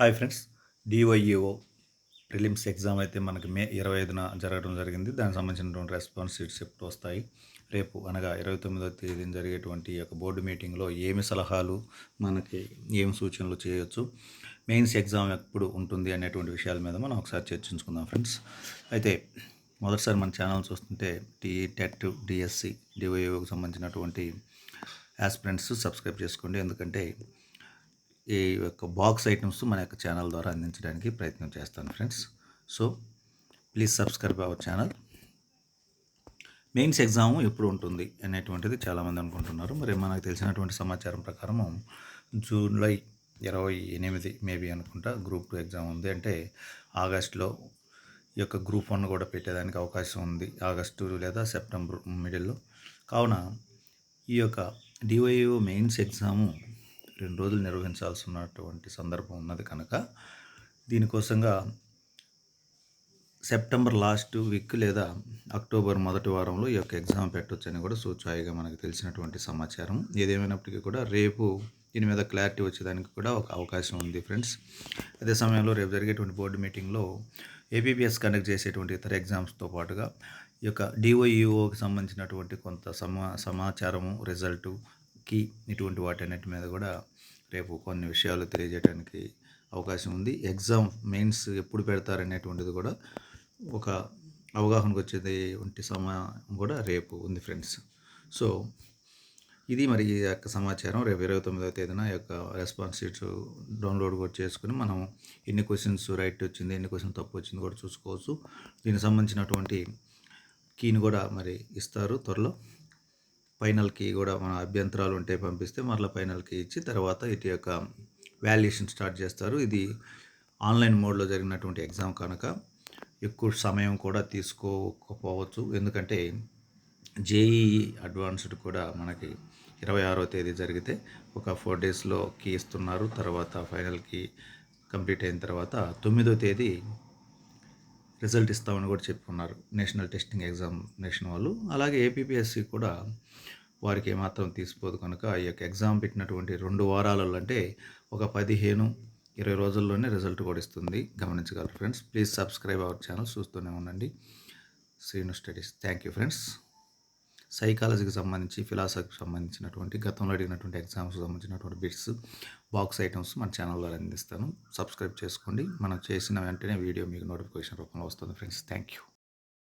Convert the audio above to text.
Hi friends DYEO prelims exam అయితే మనకి మే ఇరవై ఐదున జరగడం జరిగింది. దానికి సంబంధించినటువంటి రెస్పాన్స్ షీట్స్ ఎప్పుడు వస్తాయి. రేపు అనగా ఇరవై తొమ్మిదవ తేదీన జరిగేటువంటి ఈ యొక్క బోర్డు మీటింగ్లో ఏమి సలహాలు మనకి ఏమి సూచనలు చేయొచ్చు మెయిన్స్ ఎగ్జామ్ ఎప్పుడు ఉంటుంది అనేటువంటి విషయాల మీద మనం ఒకసారి చర్చించుకుందాం ఫ్రెండ్స్. అయితే మొదటిసారి మన ఛానల్ చూస్తుంటే టీ టెట్ డిఎస్సి డివైఓకి సంబంధించినటువంటి యాస్పిరెంట్స్ సబ్స్క్రైబ్ చేసుకోండి. ఎందుకంటే ఈ యొక్క బాక్స్ ఐటమ్స్ మన యొక్క ఛానల్ ద్వారా అందించడానికి ప్రయత్నం చేస్తాను friends so please subscribe our channel mains exam ఎప్పుడు ఉంటుంది అనేటువంటిది చాలామంది అనుకుంటున్నారు. మరి మనకు తెలిసినటువంటి సమాచారం ప్రకారము జూలై ఇరవై ఎనిమిది మేబీ అనుకుంటా గ్రూప్ టూ ఎగ్జామ్ ఉంది. అంటే ఆగస్టులో ఈ యొక్క గ్రూప్ వన్ కూడా పెట్టేదానికి అవకాశం ఉంది. ఆగస్టు లేదా సెప్టెంబర్ మిడిల్లో కావున ఈ యొక్క డివైఓ మెయిన్స్ ఎగ్జాము రెండు రోజులు నిర్వహించాల్సి ఉన్నటువంటి సందర్భం ఉన్నది కనుక దీనికోసంగా సెప్టెంబర్ లాస్ట్ వీక్ లేదా అక్టోబర్ మొదటి వారంలో ఈ యొక్క ఎగ్జామ్ పెట్టొచ్చని కూడా సూచాయిగా మనకు తెలిసినటువంటి సమాచారం. ఏదేమైనప్పటికీ కూడా రేపు దీని మీద క్లారిటీ వచ్చేదానికి కూడా ఒక అవకాశం ఉంది ఫ్రెండ్స్. అదే సమయంలో రేపు జరిగేటువంటి బోర్డు మీటింగ్లో ఏపీపీఎస్ కండక్ట్ చేసేటువంటి ఇతర ఎగ్జామ్స్తో పాటుగా ఈ యొక్క డిఓఈఓకి సంబంధించినటువంటి కొంత సమా సమాచారము రిజల్టు కీ ఇటువంటి వాటన్నిటి మీద కూడా రేపు కొన్ని విషయాలు తెలియజేయడానికి అవకాశం ఉంది. ఎగ్జామ్ మెయిన్స్ ఎప్పుడు పెడతారనేటువంటిది కూడా ఒక అవగాహనకు వచ్చేది వంటి సమయం కూడా రేపు ఉంది ఫ్రెండ్స్. సో ఇది మరి ఈ యొక్క సమాచారం. రేపు ఇరవై తొమ్మిదవ తేదీన యొక్క రెస్పాన్స్ షీట్స్ డౌన్లోడ్ కూడా చేసుకుని మనం ఎన్ని క్వశ్చన్స్ రైట్ వచ్చింది ఎన్ని క్వశ్చన్ తప్పు వచ్చింది కూడా చూసుకోవచ్చు. దీనికి సంబంధించినటువంటి కీని కూడా మరి ఇస్తారు త్వరలో. ఫైనల్కి కూడా మన అభ్యంతరాలు ఉంటే పంపిస్తే మరలా ఫైనల్కి ఇచ్చి తర్వాత ఇటు యొక్క వాల్యుయేషన్ స్టార్ట్ చేస్తారు. ఇది ఆన్లైన్ మోడ్లో జరిగినటువంటి ఎగ్జామ్ కనుక ఎక్కువ సమయం కూడా తీసుకోకపోవచ్చు. ఎందుకంటే జేఈ అడ్వాన్స్డ్ కూడా మనకి ఇరవై ఆరో తేదీ జరిగితే ఒక ఫోర్ డేస్లో కీ ఇస్తున్నారు. తర్వాత ఫైనల్కి కంప్లీట్ అయిన తర్వాత తొమ్మిదో తేదీ రిజల్ట్ ఇస్తామని కూడా చెప్పుకున్నారు. నేషనల్ టెస్టింగ్ ఎగ్జామినేషన్ వాళ్ళు. అలాగే ఏపీపీఎస్సి కూడా వారికి ఏమాత్రం తీసిపోదు కనుక ఈ యొక్క ఎగ్జామ్ పెట్టినటువంటి రెండు వారాలలో అంటే ఒక పదిహేను ఇరవై రోజుల్లోనే రిజల్ట్ కూడా ఇస్తుంది. గమనించగలరు friends. Please subscribe our channel. చూస్తూనే ఉండండి. Srinu studies. Thank you friends. సైకాలజీకి సంబంధించి ఫిలాసఫీకి సంబంధించినటువంటి గతంలో అడిగినటువంటి ఎగ్జామ్స్కి సంబంధించినటువంటి బిట్స్ బాక్స్ ఐటమ్స్ మన ఛానల్లో అందిస్తాను. సబ్స్క్రైబ్ చేసుకోండి. మనం చేసిన వెంటనే వీడియో మీకు నోటిఫికేషన్ రూపంలో వస్తుంది. Friends thank you